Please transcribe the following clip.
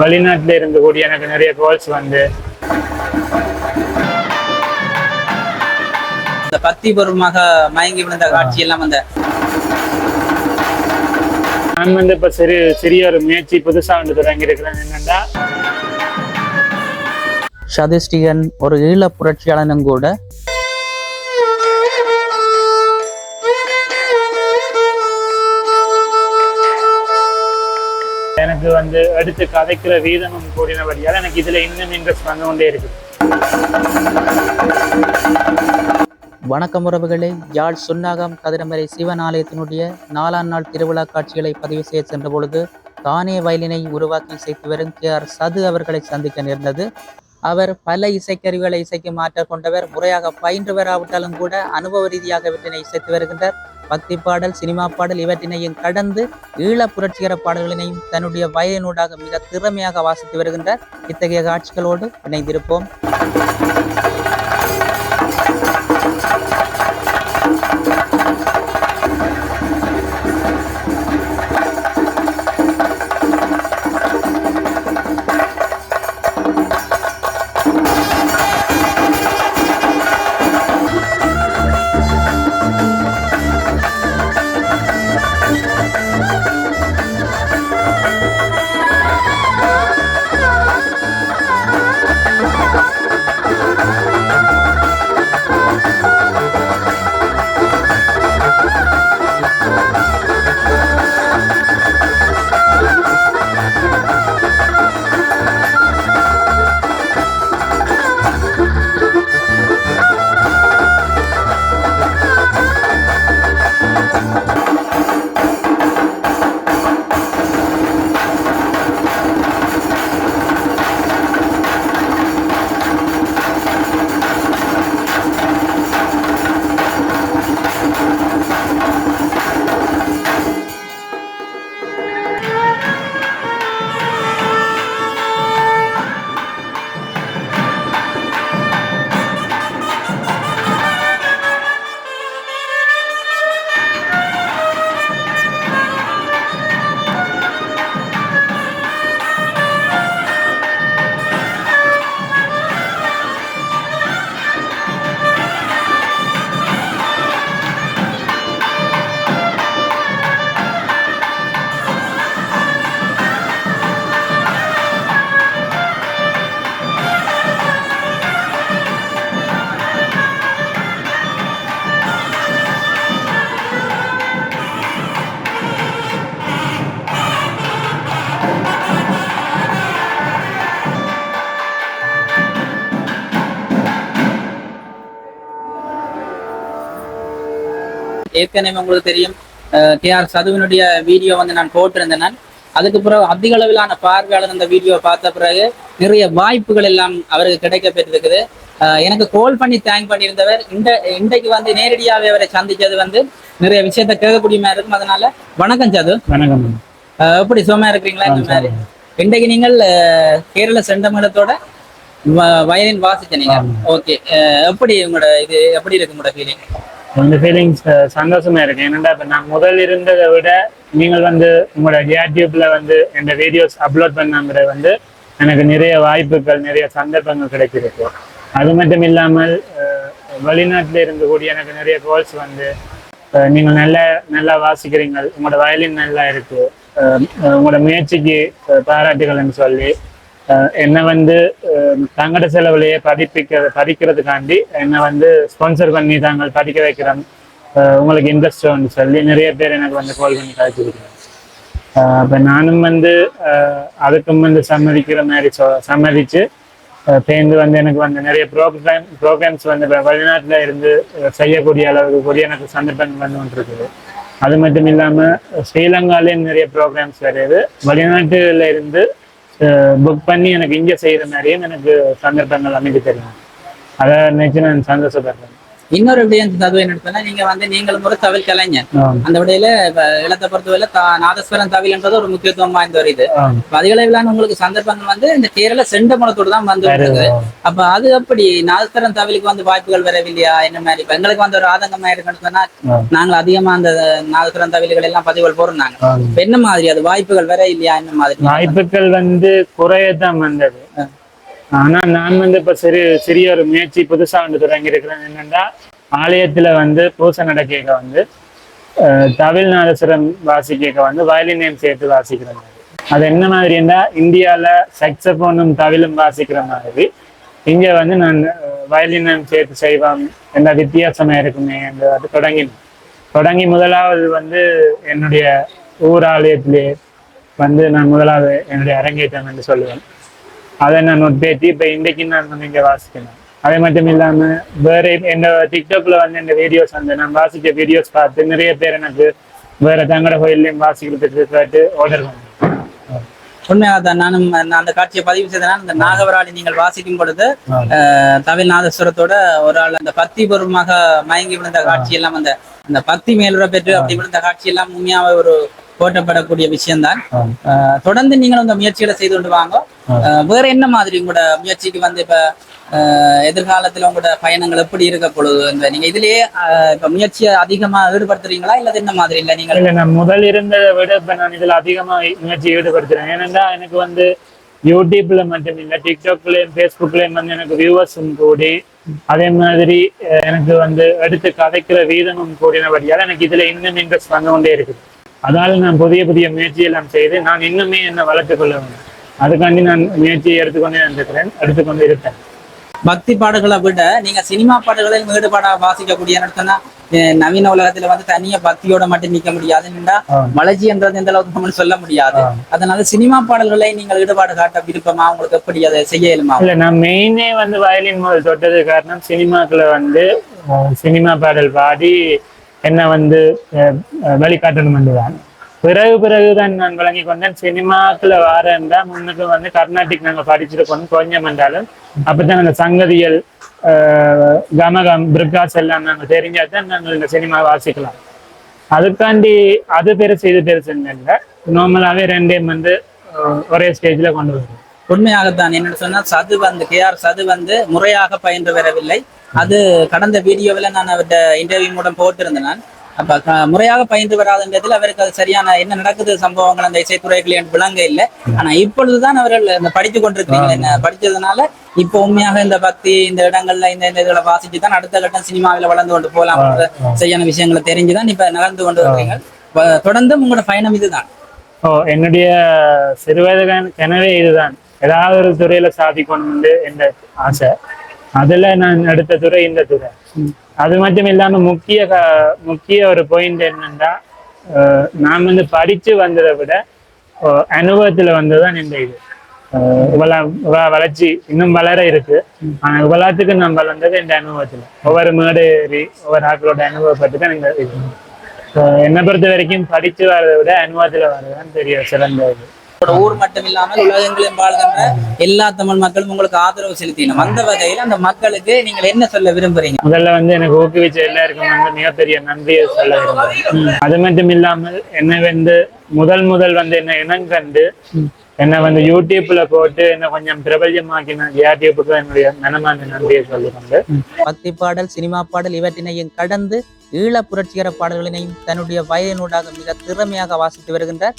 வெளிநாட்டுல இருந்து கூடிய எனக்கு நிறைய கால்ஸ் வந்து. இந்த பக்தி பூர்வமாக மயங்கி விழுந்த காட்சி எல்லாம் அந்த நான் வந்து இப்ப சிறு சிறிய ஒரு முயற்சி புதுசா வந்து தொடங்கி இருக்கிறேன். என்னன்னா சதிஷ்டிகன் ஒரு ஈழ புரட்சியாளனும் கூட எனக்கு வந்து எடுத்து கதைக்கிற வீதமும் கூடினபடியால் எனக்கு இதில் இன்னும் இன்ட்ரெஸ்ட் வந்து கொண்டே இருக்கு வணக்கம் உறவுகளே. யாழ் சுன்னாகம் கதிரமரை சிவன் ஆலயத்தினுடைய நாலாம் நாள் திருவிழா காட்சிகளை பதிவு செய்ய சென்ற பொழுது தானே வயலினை உருவாக்கி இசைத்து வரும் கே ஆர் சது அவர்களை சந்திக்க நேர்ந்தது. அவர் பல இசைக்கருவிகளை இசைக்கு மாற்ற கொண்டவர் முறையாக பயின்று வராவிட்டாலும் கூட அனுபவ ரீதியாக இவற்றினை இசைத்து வருகின்றார். பக்தி பாடல் சினிமா பாடல் இவற்றினையும் கடந்து ஈழ புரட்சிகர பாடல்களினையும் தன்னுடைய வயதினூடாக மிக திறமையாக வாசித்து வருகின்றார் இத்தகைய காட்சிகளோடு இணைந்திருப்போம். ஏற்கனவே உங்களுக்கு தெரியும் கே ஆர் சதுவினுடைய வீடியோ வந்து நான் போட்டிருந்தேன் நான். அதுக்கு பிறகு அதிக அளவிலான பார்வையாளர் அந்த வீடியோவை பார்த்த பிறகு நிறைய வாய்ப்புகள் எல்லாம் அவருக்கு கிடைக்க பெற்றிருக்குது எனக்கு கால் பண்ணி தேங்க் பண்ணியிருந்தவர். இந்த இன்றைக்கு வந்து நேரடியாகவே அவரை சந்திச்சது வந்து நிறைய விஷயத்த கேட்கக்கூடிய மாதிரி இருக்கும். அதனால வணக்கம் சது. வணக்கம். எப்படி சும்மா இருக்கிறீங்களா இந்த மாதிரி? இன்றைக்கு நீங்கள் கேரள செண்டமேளத்தோட வ- வயலின் வாசிச்ச நீங்க ஓகே. எப்படி உங்களோட இது எப்படி இருக்கு உங்களோட ஃபீலிங் இந்த ஃபீலிங்ஸ் சந்தோஷமா இருக்கு. என்னடா இப்போ நான் முதல் இருந்ததை விட நீங்கள் வந்து உங்களோட யூடியூப்ல வந்து இந்த வீடியோஸ் அப்லோட் பண்ணாங்கிற வந்து எனக்கு நிறைய வாய்ப்புகள் நிறைய சந்தர்ப்பங்கள் கிடைச்சிருக்கு அது மட்டும் இல்லாமல் வெளிநாட்டில் இருந்து கூடிய எனக்கு நிறைய கோல்ஸ் வந்து நீங்கள் நல்ல நல்லா வாசிக்கிறீங்க உங்களோட வயலின் நல்லா இருக்கு. அஹ், உங்களோட முயற்சிக்கு பாராட்டுகள்னு சொல்லி என்னை வந்து தங்கட செலவுலையே படிப்பிக்க படிக்கிறதுக்காண்டி என்னை வந்து ஸ்பான்சர் பண்ணி தாங்கள் படிக்க வைக்கிறோம் அஹ், உங்களுக்கு இன்ட்ரெஸ்ட்னு சொல்லி நிறைய பேர் எனக்கு வந்து கால் பண்ணி காய்ச்சிருக்கிறேன் அப்போ நானும் வந்து அதுக்கும் வந்து சம்மதிக்கிற மாதிரி சொ சம்மதிச்சு சேர்ந்து வந்து எனக்கு வந்து நிறைய ப்ரோக்ராம் ப்ரோக்ராம்ஸ் வந்து வெளிநாட்டில் வெளிநாட்டுல இருந்து செய்யக்கூடிய அளவுக்கு கூட எனக்கு சந்தர்ப்பங்கள் வந்து வந்துருக்குது. அது மட்டும் இல்லாம ஸ்ரீலங்காலேயும் நிறைய ப்ரோக்ராம்ஸ் வருது வெளிநாட்டுல இருந்து புக் பண்ணி எனக்கு இங்க செய்யற மாதிரியும் எனக்கு சந்தர்ப்பங்கள் அமைதி தெரியும் அதை நினைச்சு நான் சந்தோஷப்படுறேன். இன்னொரு விடயம் ததுவை நடத்தினா நீங்க வந்து நீங்களும் ஒரு தவில் கலைஞர். அந்த விடையில இளத்தை பொறுத்தவரையில தா- நாதஸ்வரம் தவில்ன்றது ஒரு முக்கியத்துவம் வாய்ந்த ஒரு இது. உங்களுக்கு சந்தர்ப்பங்கள் வந்து இந்த கேரள செண்டமலத்தோடு தான் வந்து ஏதோ. அப்ப அது எப்படி நாதஸ்வரம் தவிலுக்கு வந்து வாய்ப்புகள் வரவில்லையா? என்ன மாதிரி? இப்ப எங்களுக்கு வந்து ஒரு ஆதங்கமா இருக்குன்னு சொன்னா. நாங்கள் அதிகமா அந்த நாதஸ்வரம் தவில்கள் எல்லாம் பதிவுகள் ஆம். இப்ப என்ன மாதிரி? அது வாய்ப்புகள் வர இல்லையா? என்ன மாதிரி? வாய்ப்புகள் வந்து குறையத்தான் வந்தது. ஆனா நான் வந்து இப்ப சிறு சிறிய ஒரு முயற்சி புதுசா வந்து தொடங்கி இருக்கிறேன் என்னன்னா ஆலயத்துல வந்து பூசை நடக்க வந்து அஹ், வாசிக்க வந்து வயலின் நேம் சேர்த்து வாசிக்கிற மாதிரி. அது என்ன மாதிரின்னா இந்தியால சக்சபோனும் தவிலும் வாசிக்கிற மாதிரி. இங்க வந்து நான் வயலின் நேம் சேர்த்து செய்வோம். என்ன வித்தியாசமா இருக்குமே என்று அது தொடங்கினேன் தொடங்கி முதலாவது வந்து என்னுடைய ஊர் ஆலயத்திலே வந்து நான் முதலாவது என்னுடைய அரங்கேற்றம் என்று சொல்லுவேன். அதை நான் உட்பேத்தி இப்ப இன்றைக்கு நான் இங்கே வாசிக்கிறேன் வாசிக்கணும் அதே மட்டும் இல்லாம வேற என்ன டிக்டாக்ல வந்து இந்த வீடியோஸ் வந்து நான் வாசிக்க வீடியோஸ் பார்த்து நிறைய பேர் எனக்கு வேற தங்கட கோயிலையும் வாசிக்கிறதுக்கு கேட்டு ஆர்டர் பண்ணேன் உண்மையாதான் நானும் நான் அந்த காட்சியை பதிவு செய்தனால் இந்த நாகவராளி நீங்கள் வாசிக்கும் பொழுது ஆ. தமிழ் நாதஸ்வரத்தோட ஒரு ஆள் அந்த பக்தி பூர்வமாக மயங்கி விழுந்த காட்சி எல்லாம் அந்த அந்த பக்தி மேலுற பெற்று அப்படி விழுந்த காட்சி எல்லாம் உண்மையாவே ஒரு போட்டப்படக்கூடிய விஷயம்தான் தொடர்ந்து நீங்களும் இந்த முயற்சிகளை செய்து கொண்டு வாங்க வேற என்ன மாதிரி உங்களோட முயற்சிக்கு வந்து இப்ப எதிர்காலத்துல உங்களோட பயணங்கள் எப்படி இருக்க பொழுது? இந்த நீங்க இதுலயே இப்ப முயற்சியை அதிகமா ஈடுபடுத்துறீங்களா? இல்ல என்ன மாதிரி இல்ல நீங்க இல்ல நான் முதல் இருந்ததை விட இப்ப நான் இதுல அதிகமா முயற்சி ஈடுபடுத்துறேன். ஏனென்றா எனக்கு வந்து யூடியூப்ல மட்டும் இல்ல டிக்டாக்லயும் ஃபேஸ்புக்லயும் வந்து எனக்கு வியூவர்ஸும் கூடி அதே மாதிரி எனக்கு வந்து எடுத்து கதைக்கிற வீதமும் கூடினபடியால் எனக்கு இதுல இன்னும் இன்ட்ரெஸ்ட் வந்து கொண்டே இருக்குது. அதனால நான் புதிய புதிய முயற்சி எல்லாம் செய்து நான் இன்னுமே என்ன வளர்த்துக் கொள்ள வேண்டும். அதுக்காண்டி நான் முயற்சியை எடுத்துக்கொண்டே இருக்கிறேன் எடுத்துக்கொண்டு இருப்பேன். பக்தி பாடல்களை விட நீங்க சினிமா பாடல்களில் ஈடுபாடா வாசிக்கக்கூடிய நடத்தினா நவீன உலகத்துல வந்து தனியா பக்தியோட மட்டும் நிக்க முடியாது என்னடா ஆ. வளர்ச்சி என்றது எந்த அளவுக்கு நம்ம சொல்ல முடியாது. அதனால சினிமா பாடல்களை நீங்கள் ஈடுபாடு காட்ட விருப்பமா? உங்களுக்கு எப்படி அதை செய்ய இயலுமா? இல்ல நான் மெயினே வந்து வயலின் முதல் தொட்டது காரணம் சினிமாக்குள்ள வந்து சினிமா பாடல் பாடி என்ன வந்து வழிகாட்டணும் தான். பிறகு பிறகுதான் நான் விளங்கி கொண்டேன். சினிமாக்குள்ள வாரேன்டா முன்னுக்கு வந்து கர்நாடிக் நாங்க போனோம் கொஞ்சம் என்றாலும். அப்பதான் அந்த சங்கதிகள் கமகம் பிரிகாஸ் எல்லாம் நாங்க தெரிஞ்சாதான் நாங்கள் இந்த சினிமா வாசிக்கலாம். அதுக்காண்டி அது பெருசு இது பெருசு இல்லை. நார்மலாவே ரெண்டையும் வந்து ஒரே ஸ்டேஜ்ல கொண்டு வருவோம் உண்மையாகத்தான். என்னன்னு சொன்னா சது வந்து கே ஆர் சது வந்து முறையாக பயின்று வரவில்லை. அது கடந்த வீடியோவில் நான் அவர்கிட்ட இன்டர்வியூ மூலம் போட்டிருந்தேன் நான். அப்ப முறையாக பயின்று வராதுன்றதுல அவருக்கு அது சரியான என்ன நடக்குது சம்பவங்கள் அந்த இசைத்துறைகள் என்று விளங்க இல்லை. ஆனா இப்பொழுதுதான் அவர்கள் இந்த படித்து கொண்டிருக்கிறீங்க என்ன படிச்சதுனால இப்போ உண்மையாக இந்த பக்தி இந்த இடங்கள்ல இந்த இந்த இதுகளை வாசிச்சு தான் அடுத்த கட்டம் சினிமாவில் வளர்ந்து கொண்டு போகலாம் சரியான விஷயங்களை தெரிஞ்சுதான் இப்ப நகர்ந்து கொண்டு ப- தொடர்ந்து உங்களோட பயணம் இதுதான். ஓ என்னுடைய சிறுவயது கனவே இதுதான். ஏதாவது ஒரு துறையில சாதிக்கணும்னு என்ற ஆசை. அதுல நான் எடுத்த துறை இந்த துறை. அது மட்டும் இல்லாம முக்கிய முக்கிய ஒரு பாயிண்ட் என்னன்னா நான் வந்து படிச்சு வந்ததை விட அனுபவத்துல வந்ததுதான் இந்த இது. வளர்ச்சி இன்னும் வளர இருக்கு. ஆனா இவ்வளவுத்துக்கு நான் வளர்ந்தது இந்த அனுபவத்துல. ஒவ்வொரு மேடு ஏறி ஒவ்வொரு ஆட்களோட அனுபவப்பட்டு தான் இந்த என்னை பொறுத்த வரைக்கும் படிச்சு வர்றதை விட அனுபவத்துல வர்றதுதான் பெரிய சிறந்த இது. ஊர் மட்டும் இல்லாமல் உலகெங்கிலும் வாழ்கின்ற எல்லா தமிழ் மக்களும் உங்களுக்கு ஆதரவு செலுத்தினோம். அந்த வகையில் அந்த மக்களுக்கு நீங்கள் என்ன சொல்ல விரும்புறீங்க? முதல்ல வந்து எனக்கு ஊக்குவிச்ச எல்லாருக்கும் வந்து மிகப்பெரிய நன்றியை சொல்ல விரும்புறேன். அது மட்டும் இல்லாமல் என்னை வந்து முதல் முதல் வந்து என்ன இனங்கண்டு என்னை வந்து யூடியூப்ல போட்டு என்ன கொஞ்சம் பிரபல்யமாக்கின யூடியூப்புக்கு என்னுடைய மனமார்ந்த நன்றியை சொல்லிக்கொண்டு. பக்தி பாடல் சினிமா பாடல் இவற்றினையும் கடந்து ஈழ புரட்சிகர பாடல்களினையும் தன்னுடைய வயதினூடாக மிக திறமையாக வாசித்து வருகின்றார்.